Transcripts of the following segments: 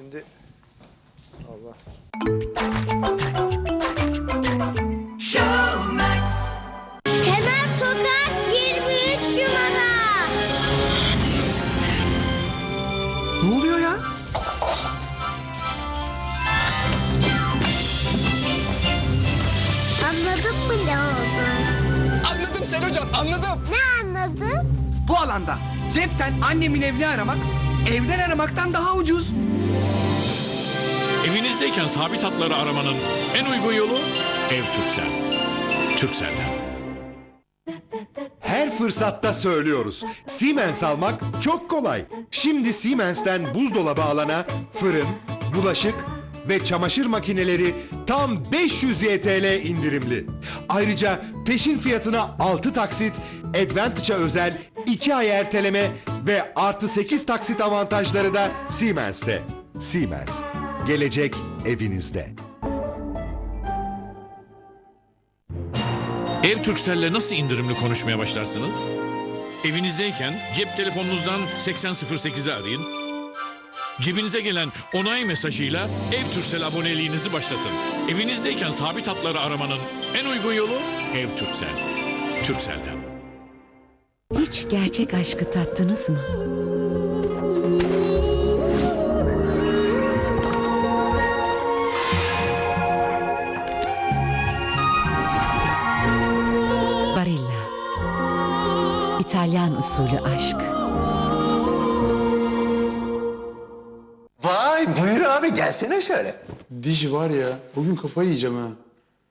Şimdi Allah. Sokak 23 numara. Ne oluyor ya? Anladın mı ne oldu? Anladım Selocan anladım. Ne anladın? Bu alanda cepten annemin evini aramak evden aramaktan daha ucuz. Evinizdeyken sabit hatları aramanın en uygun yolu Ev Türksel. Türkcell'den. Her fırsatta söylüyoruz. Siemens almak çok kolay. Şimdi Siemens'ten buzdolabı alana fırın, bulaşık ve çamaşır makineleri tam 500 YTL indirimli. Ayrıca peşin fiyatına 6 taksit, Advantage'a özel 2 ay erteleme ve artı 8 taksit avantajları da Siemens'te. Siemens. Gelecek evinizde. Ev Türkcell'le nasıl indirimli konuşmaya başlarsınız? Evinizdeyken cep telefonunuzdan 8008'i arayın. Cebinize gelen onay mesajıyla Ev Türksel aboneliğinizi başlatın. Evinizdeyken sabit hatları aramanın en uygun yolu Ev Türksel. Türkcell'den. Hiç gerçek aşkı tattınız mı? İtalyan usulü aşk. Vay buyur abi gelsene şöyle. Diş var ya. Bugün kafayı yiyeceğim ha.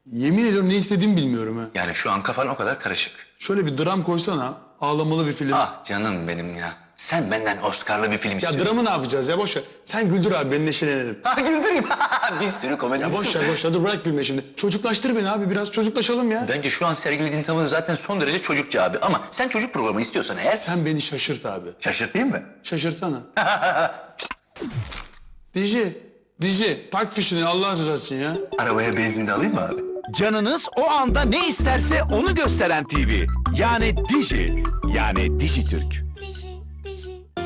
Yemin ediyorum ne istediğimi bilmiyorum ha. Yani şu an kafan o kadar karışık. Şöyle bir dram koysana. Ağlamalı bir film. Ah canım benim ya. Sen benden Oscar'lı bir film Ya istiyorsun. dramı ne yapacağız ya boş ver. Sen güldür abi ben neşelenelim. Ha güldüreyim. bir sürü komedi. Ya boş ver boş ver dur bırak gülme şimdi. Çocuklaştır beni abi biraz çocuklaşalım ya. Bence şu an sergilediğin tavır zaten son derece çocukça abi. Ama sen çocuk programı istiyorsan eğer... Sen beni şaşırt abi. Şaşırtayım mı? Şaşırtsana. Dici, Dici tak fişini Allah rızası için ya. Arabaya benzin de alayım mı abi? Canınız o anda ne isterse onu gösteren TV. Yani Diji. Yani Dijitürk.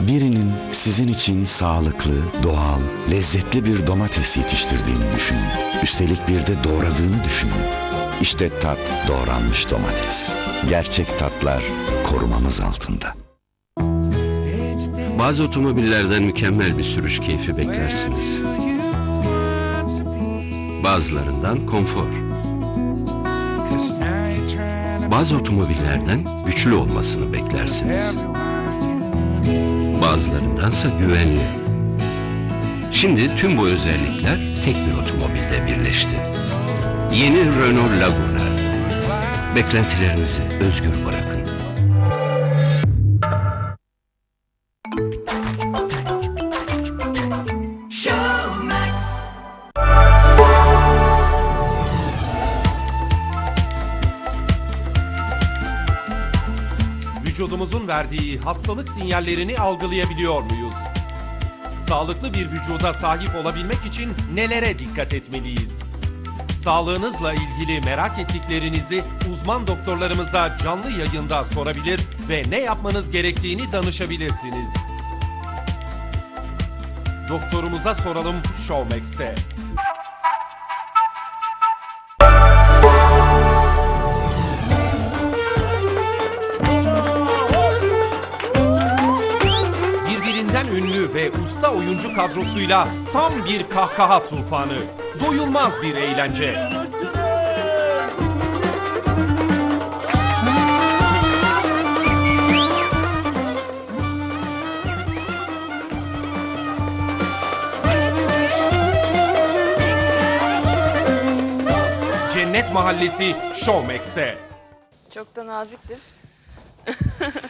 Birinin sizin için sağlıklı, doğal, lezzetli bir domates yetiştirdiğini düşünün. Üstelik bir de doğradığını düşünün. İşte tat doğranmış domates. Gerçek tatlar korumamız altında. Bazı otomobillerden mükemmel bir sürüş keyfi beklersiniz. Bazılarından konfor. Bazı otomobillerden güçlü olmasını beklersiniz. Bazılarındansa güvenli. Şimdi tüm bu özellikler tek bir otomobilde birleşti. Yeni Renault Laguna. Beklentilerinizi özgür bırakın. Vücudumuzun verdiği hastalık sinyallerini algılayabiliyor muyuz? Sağlıklı bir vücuda sahip olabilmek için nelere dikkat etmeliyiz? Sağlığınızla ilgili merak ettiklerinizi uzman doktorlarımıza canlı yayında sorabilir ve ne yapmanız gerektiğini danışabilirsiniz. Doktorumuza soralım Showmax'te. Ve usta oyuncu kadrosuyla tam bir kahkaha tufanı. Doyulmaz bir eğlence. Cennet Mahallesi Showmax'te. Çok da naziktir.